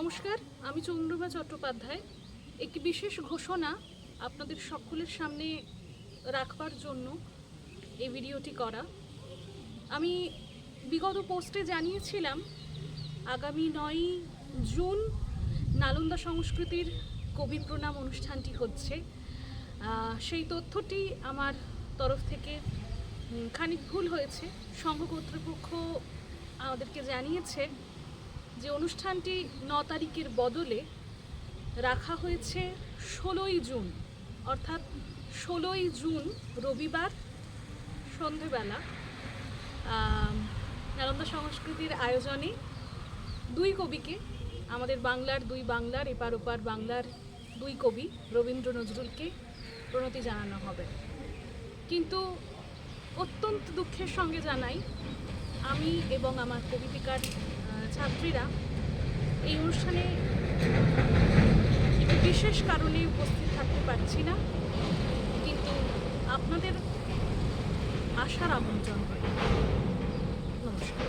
নমস্কার, আমি চন্দ্রমা চট্টোপাধ্যায়। একটি বিশেষ ঘোষণা আপনাদের সকলের সামনে রাখবার জন্য এই ভিডিওটি করা। আমি বিগত পোস্টে জানিয়েছিলাম, আগামী নয় জুন নালন্দা সংস্কৃতির কবি প্রণাম অনুষ্ঠানটি হচ্ছে। সেই তথ্যটি আমার তরফ থেকে খানিক ভুল হয়েছে। সংঘ কর্তৃপক্ষ আমাদেরকে জানিয়েছে। যে অনুষ্ঠানটি ন তারিখের বদলে রাখা হয়েছে ষোলোই জুন, অর্থাৎ ষোলোই জুন রবিবার সন্ধেবেলা নালন্দা সংস্কৃতির আয়োজনে দুই কবিকে, আমাদের বাংলার দুই বাংলার, এপার ওপার বাংলার দুই কবি রবীন্দ্র নজরুলকে প্রণতি জানানো হবে। কিন্তু অত্যন্ত দুঃখের সঙ্গে জানাই, আমি এবং আমার কবিতিকার ছাত্রীরা এই অনুষ্ঠানে বিশেষ কারণে উপস্থিত থাকতে পারছি না, কিন্তু আপনাদের আশার আমন্ত্রণ হয় নমস্কার।